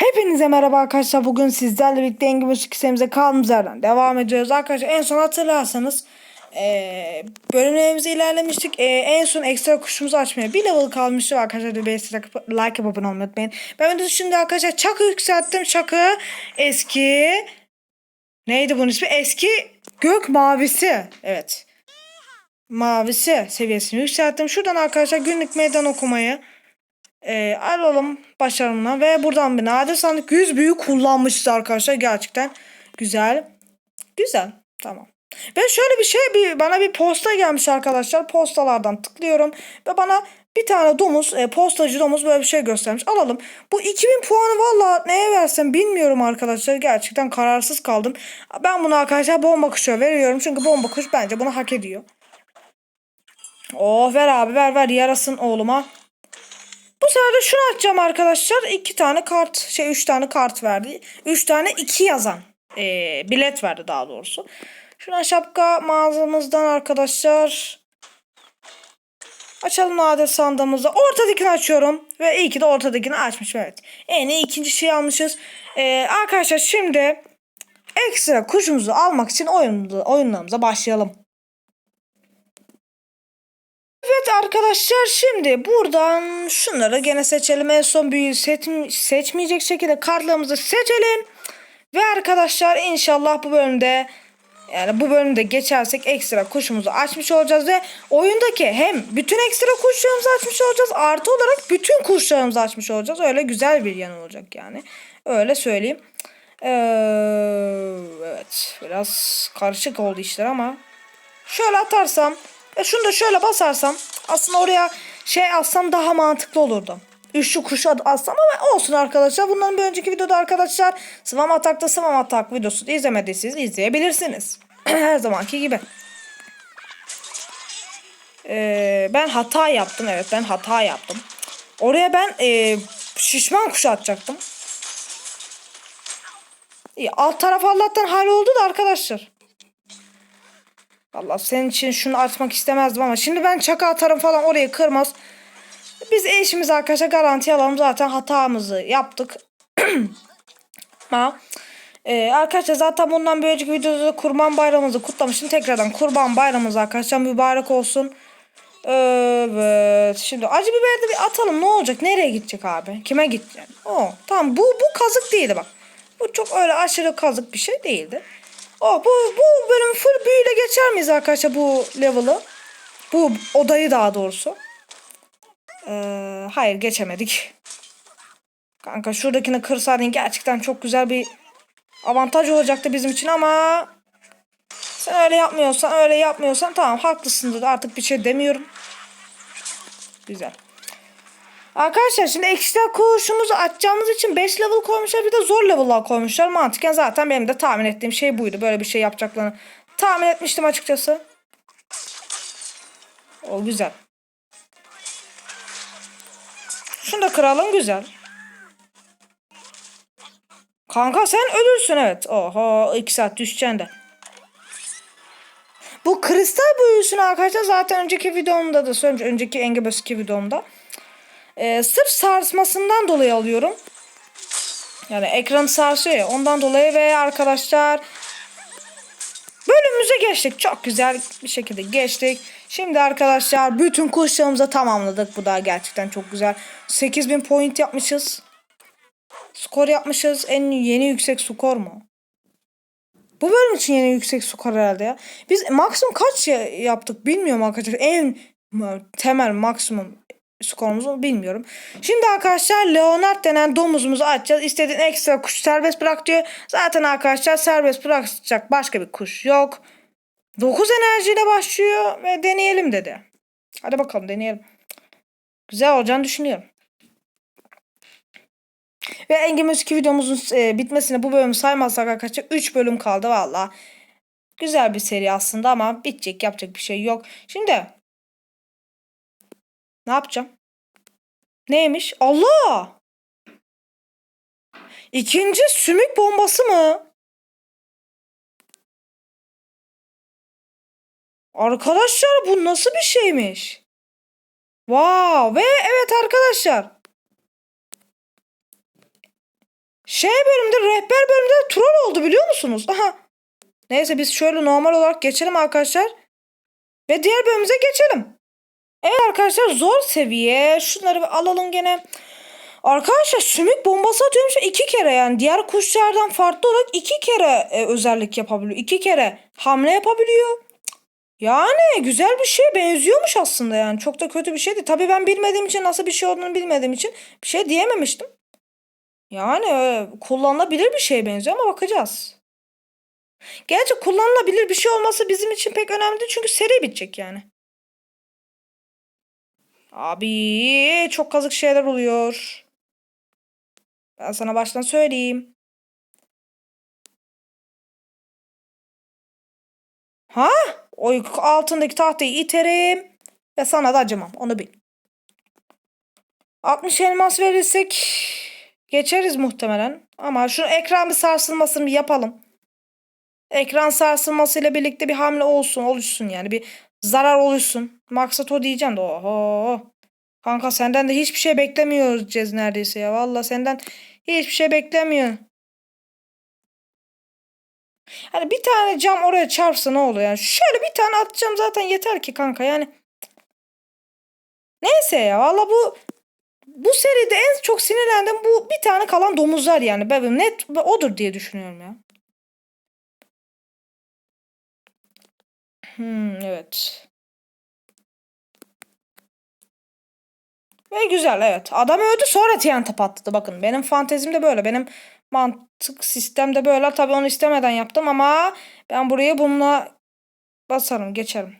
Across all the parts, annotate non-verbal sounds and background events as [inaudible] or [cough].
Hepinize merhaba arkadaşlar. Bugün sizlerle birlikte Engin Müzik serimize kaldığımız yerden devam ediyoruz. Arkadaşlar en son hatırlarsanız eee bölümlerimize ilerlemiştik. Eee, en son ekstra kuşumuzu açmaya bir level kalmıştı. Arkadaşlar bir like like abone olmayı unutmayın. Ben de şimdi arkadaşlar çakı yükselttim. Çakı eski neydi bunun ismi? Eski gök mavisi. Evet. Mavisi seviyesini yükselttim. Şuradan arkadaşlar günlük meydan okumayı e, alalım başarımına ve buradan bir nadir sandık. 100 büyü kullanmışız arkadaşlar gerçekten. Güzel. Güzel. Tamam. Ve şöyle bir şey bir bana bir posta gelmiş arkadaşlar. Postalardan tıklıyorum ve bana bir tane domuz e, postacı domuz böyle bir şey göstermiş. Alalım. Bu 2000 puanı valla neye versem bilmiyorum arkadaşlar. Gerçekten kararsız kaldım. Ben bunu arkadaşlar bomba kuşa veriyorum. Çünkü bomba kuş bence bunu hak ediyor. Oh ver abi ver ver. Yarasın oğluma bu sefer de şunu açacağım arkadaşlar. İki tane kart, şey üç tane kart verdi. Üç tane iki yazan ee, bilet verdi daha doğrusu. Şuna şapka mağazamızdan arkadaşlar. Açalım nadir sandığımızda. Ortadakini açıyorum. Ve iyi ki de ortadakini açmışım evet. En iyi ikinci şeyi almışız. Ee, arkadaşlar şimdi ekstra kuşumuzu almak için oyunumuza, oyunlarımıza başlayalım. Evet arkadaşlar şimdi buradan şunları gene seçelim. En son büyüyü seç- seçmeyecek şekilde kartlarımızı seçelim. Ve arkadaşlar inşallah bu bölümde yani bu bölümde geçersek ekstra kuşumuzu açmış olacağız ve oyundaki hem bütün ekstra kuşlarımızı açmış olacağız artı olarak bütün kuşlarımızı açmış olacağız. Öyle güzel bir yan olacak yani. Öyle söyleyeyim. Ee, evet biraz karışık oldu işler ama şöyle atarsam ve şunu da şöyle basarsam aslında oraya şey alsam daha mantıklı olurdu. Üçlü kuş ad- alsam ama olsun arkadaşlar. Bunların bir önceki videoda arkadaşlar Sıvam Atak'ta Sıvam Atak videosu da izlemediyseniz izleyebilirsiniz. [clears throat] Her zamanki gibi. Ee, ben hata yaptım. Evet ben hata yaptım. Oraya ben e, şişman kuş atacaktım. İyi, alt taraf Allah'tan halloldu da arkadaşlar. Allah senin için şunu açmak istemezdim ama şimdi ben çaka atarım falan orayı kırmaz. Biz eşimiz arkadaşlar garanti alalım zaten hatamızı yaptık. [clears throat] ama e, arkadaşlar zaten bundan bir önceki videoda da kurban bayramımızı kutlamıştım. Tekrardan kurban bayramımız arkadaşlar mübarek olsun. Evet. Şimdi acı biberi de bir atalım. Ne olacak? Nereye gidecek abi? Kime gidecek? O tamam bu bu kazık değildi bak. Bu çok öyle aşırı kazık bir şey değildi. Oh bu bu bölüm full büyüyle geçer miyiz arkadaşlar bu level'ı? Bu odayı daha doğrusu. Ee, hayır geçemedik. Kanka şuradakini kırsaydın gerçekten çok güzel bir avantaj olacaktı bizim için ama sen öyle yapmıyorsan öyle yapmıyorsan tamam haklısındır artık bir şey demiyorum. Güzel. Arkadaşlar şimdi ekstra kurşumuzu açacağımız için 5 level koymuşlar bir de zor level'lar koymuşlar. Mantıken zaten benim de tahmin ettiğim şey buydu. Böyle bir şey yapacaklarını tahmin etmiştim açıkçası. O güzel. Şunu da kıralım güzel. Kanka sen ölürsün evet. Oho 2 saat düşeceksin de. Bu kristal büyüsünü arkadaşlar zaten önceki videomda da söylemiş. Önceki Engeböski videomda. Ee, sırf sarsmasından dolayı alıyorum. Yani ekran sarsıyor ya ondan dolayı ve arkadaşlar bölümümüze geçtik. Çok güzel bir şekilde geçtik. Şimdi arkadaşlar bütün kuşlarımızı tamamladık. Bu da gerçekten çok güzel. 8000 point yapmışız. Skor yapmışız. En yeni yüksek skor mu? Bu bölüm için yeni yüksek skor herhalde ya. Biz maksimum kaç ya- yaptık bilmiyorum arkadaşlar. En temel maksimum skorumuzu bilmiyorum. Şimdi arkadaşlar Leonard denen domuzumuzu açacağız. İstediğin ekstra kuş serbest bırak diyor. Zaten arkadaşlar serbest bırakacak başka bir kuş yok. 9 enerjiyle başlıyor ve deneyelim dedi. Hadi bakalım deneyelim. Güzel olacağını düşünüyorum. Ve Engin Müzik videomuzun e, bitmesine bu bölümü saymazsak arkadaşlar 3 bölüm kaldı valla. Güzel bir seri aslında ama bitecek yapacak bir şey yok. Şimdi ne yapacağım? Neymiş? Allah! İkinci sümük bombası mı? Arkadaşlar bu nasıl bir şeymiş? Wow ve evet arkadaşlar Şey bölümde rehber bölümde troll oldu biliyor musunuz? Aha. Neyse biz şöyle normal olarak geçelim arkadaşlar. Ve diğer bölümümüze geçelim. Evet arkadaşlar zor seviye. Şunları alalım gene. Arkadaşlar sümük bombası atıyormuş iki kere yani diğer kuşlardan farklı olarak iki kere e, özellik yapabiliyor. İki kere hamle yapabiliyor. Yani güzel bir şeye benziyormuş aslında yani. Çok da kötü bir şeydi. Tabii ben bilmediğim için nasıl bir şey olduğunu bilmediğim için bir şey diyememiştim. Yani e, kullanılabilir bir şeye benziyor ama bakacağız. Gerçi kullanılabilir bir şey olması bizim için pek önemli değil çünkü seri bitecek yani. Abi çok kazık şeyler oluyor. Ben sana baştan söyleyeyim. Ha? O altındaki tahtayı iterim. Ve sana da acımam. Onu bil. 60 elmas verirsek geçeriz muhtemelen. Ama şu ekran bir sarsılmasını bir yapalım. Ekran sarsılmasıyla birlikte bir hamle olsun, oluşsun yani. Bir zarar oluşsun. Maksat o diyeceğim de oho. Kanka senden de hiçbir şey beklemiyoruz neredeyse ya. Valla senden hiçbir şey beklemiyor. Hani bir tane cam oraya çarpsa ne olur yani. Şöyle bir tane atacağım zaten yeter ki kanka yani. Neyse ya valla bu bu seride en çok sinirlendim bu bir tane kalan domuzlar yani. Ben net odur diye düşünüyorum ya. Hmm, evet. Ve güzel evet. Adam öldü sonra TNT patladı. Bakın benim fantezim de böyle. Benim mantık sistem de böyle. Tabii onu istemeden yaptım ama ben burayı bununla basarım geçerim.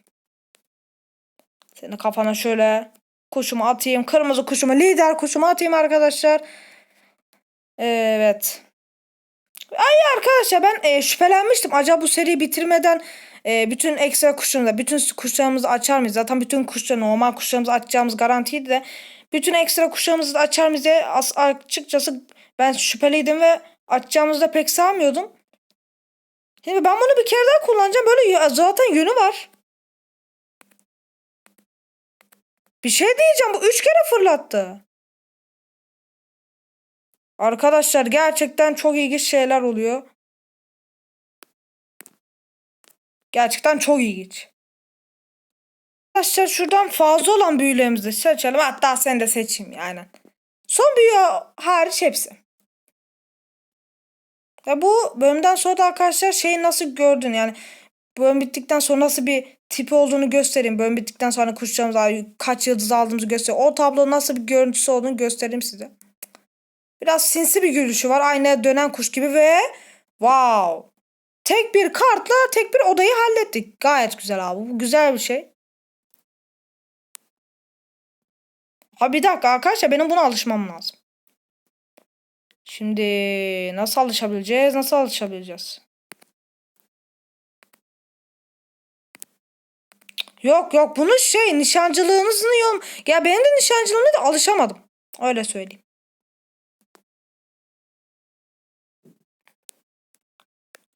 Senin kafana şöyle kuşumu atayım. Kırmızı kuşumu lider kuşumu atayım arkadaşlar. Evet. Ay arkadaşlar ben e, şüphelenmiştim. Acaba bu seriyi bitirmeden e, bütün ekstra kuşlarımızı, bütün kuşlarımızı açar mıyız? Zaten bütün kuşları normal kuşlarımızı açacağımız garantiydi de bütün ekstra kuşlarımızı açar mıyız diye as açıkçası ben şüpheliydim ve açacağımızı da pek sanmıyordum. Şimdi ben bunu bir kere daha kullanacağım. Böyle zaten yönü var. Bir şey diyeceğim. Bu üç kere fırlattı. Arkadaşlar gerçekten çok ilginç şeyler oluyor. Gerçekten çok ilginç. Arkadaşlar şuradan fazla olan büyülerimizi seçelim. Hatta sen de seçeyim yani. Son büyü hariç hepsi. Ya bu bölümden sonra da arkadaşlar şeyi nasıl gördün yani bölüm bittikten sonra nasıl bir tipi olduğunu göstereyim. Bölüm bittikten sonra kuşlarımız kaç yıldız aldığımızı göstereyim. O tablo nasıl bir görüntüsü olduğunu göstereyim size. Biraz sinsi bir gülüşü var. Aynı dönen kuş gibi ve wow. Tek bir kartla tek bir odayı hallettik. Gayet güzel abi. Bu güzel bir şey. Ha bir dakika arkadaşlar benim buna alışmam lazım. Şimdi nasıl alışabileceğiz? Nasıl alışabileceğiz? Yok yok bunu şey nişancılığınızın yok. Ya benim de nişancılığına da alışamadım. Öyle söyleyeyim.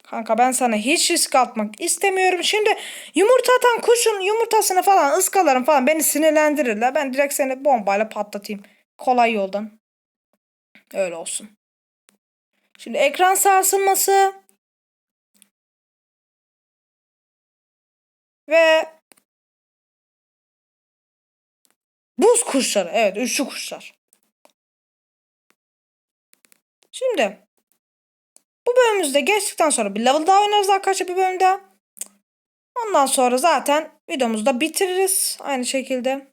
Kanka ben sana hiç risk atmak istemiyorum. Şimdi yumurta atan kuşun yumurtasını falan ıskalarım falan beni sinirlendirirler. Ben direkt seni bombayla patlatayım. Kolay yoldan. Öyle olsun. Şimdi ekran sarsılması. Ve buz kuşları. Evet üçlü kuşlar. Şimdi bu bölümümüzde geçtikten sonra bir level daha oynarız arkadaşlar bir bölümde. Ondan sonra zaten videomuzu da bitiririz aynı şekilde.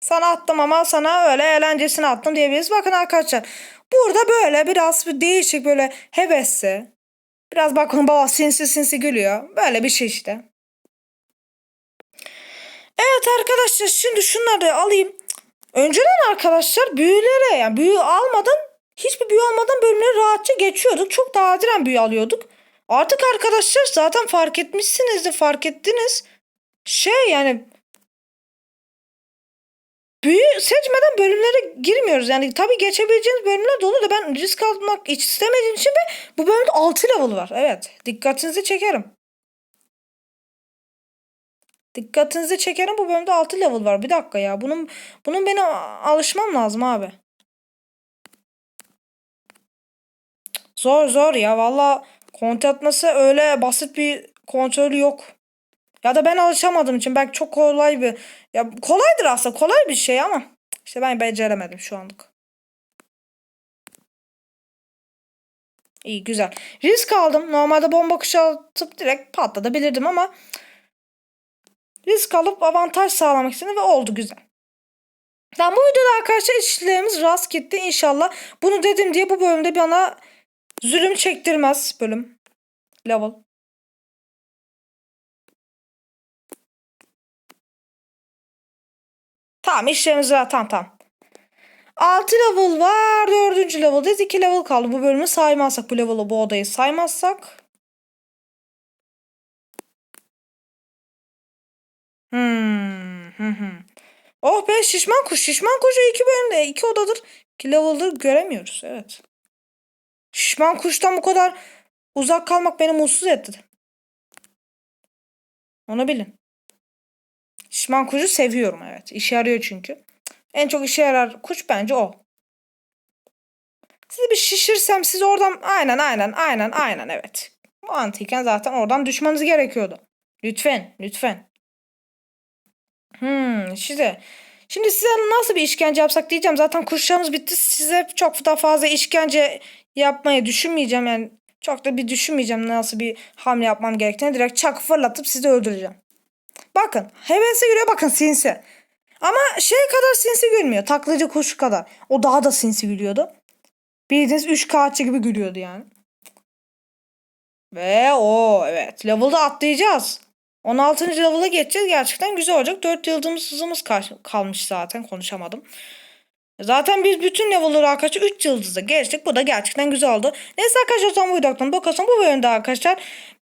Sana attım ama sana öyle eğlencesine attım diyebiliriz. Bakın arkadaşlar burada böyle biraz bir değişik böyle hevesli. Biraz bakın baba sinsi sinsi gülüyor. Böyle bir şey işte. Evet arkadaşlar şimdi şunları alayım. Önceden arkadaşlar büyülere yani büyü almadan hiçbir büyü almadan bölümleri rahatça geçiyorduk. Çok nadiren büyü alıyorduk. Artık arkadaşlar zaten fark etmişsinizdir, fark ettiniz. Şey yani büyü seçmeden bölümlere girmiyoruz. Yani tabii geçebileceğiniz bölümler dolu da ben risk almak hiç istemediğim için ve bu bölümde 6 level var. Evet dikkatinizi çekerim. Dikkatinizi çekerim bu bölümde 6 level var. Bir dakika ya bunun bunun beni alışmam lazım abi. Zor zor ya valla kontrol etmesi öyle basit bir kontrolü yok. Ya da ben alışamadığım için belki çok kolay bir ya kolaydır aslında kolay bir şey ama işte ben beceremedim şu anlık. İyi güzel. Risk aldım. Normalde bomba kuşu atıp direkt patlatabilirdim ama risk alıp avantaj sağlamak istedim ve oldu güzel. Tamam bu videoda arkadaşlar işlerimiz rast gitti inşallah. Bunu dedim diye bu bölümde bana zulüm çektirmez bölüm. Level. Tamam işlerimiz var tamam tamam. 6 level var. 4. level'dayız. 2 level kaldı. Bu bölümü saymazsak bu level'ı bu odayı saymazsak. Hmm. Hı hı. Oh be şişman kuş. Şişman kuşu iki bölümde. iki odadır. iki level'dır göremiyoruz. Evet. Şişman kuştan bu kadar uzak kalmak beni mutsuz etti. Onu bilin. Şişman kuşu seviyorum evet. İşe yarıyor çünkü. En çok işe yarar kuş bence o. Sizi bir şişirsem siz oradan aynen aynen aynen aynen evet. Mantıken zaten oradan düşmanız gerekiyordu. Lütfen lütfen. Hmm size. Şimdi size nasıl bir işkence yapsak diyeceğim. Zaten kuşlarımız bitti. Size çok daha fazla işkence yapmayı düşünmeyeceğim. Yani çok da bir düşünmeyeceğim nasıl bir hamle yapmam gerektiğini. Direkt çak fırlatıp sizi öldüreceğim. Bakın hevesi giriyor bakın sinsi. Ama şey kadar sinsi gülmüyor. Taklacı kuş kadar. O daha da sinsi gülüyordu. Bildiğiniz 3 kağıtçı gibi gülüyordu yani. Ve o evet level'da atlayacağız. 16. level'a geçeceğiz. Gerçekten güzel olacak. 4 yıldızımız kal- kalmış zaten. Konuşamadım. Zaten biz bütün level'ları arkadaşlar 3 yıldızda geçtik. Bu da gerçekten güzel oldu. Neyse arkadaşlar o zaman bu videodan bakarsan bu bölümde arkadaşlar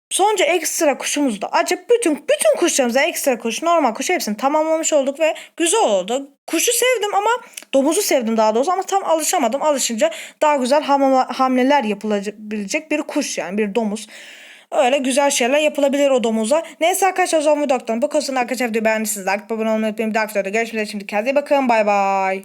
Sonuncu ekstra kuşumuzu da açıp bütün bütün kuşlarımıza ekstra kuş, normal kuş hepsini tamamlamış olduk ve güzel oldu. Kuşu sevdim ama domuzu sevdim daha doğrusu ama tam alışamadım. Alışınca daha güzel hamle- hamleler yapılabilecek bir kuş yani bir domuz. Öyle güzel şeyler yapılabilir o domuza. Neyse arkadaşlar o zaman bu doktorun bu konusunun arkadaşlar videoyu beğendiyseniz like abone olmayı unutmayın. Bir dahaki videoda görüşmek üzere. Şimdi kendinize bakın. Bay bay.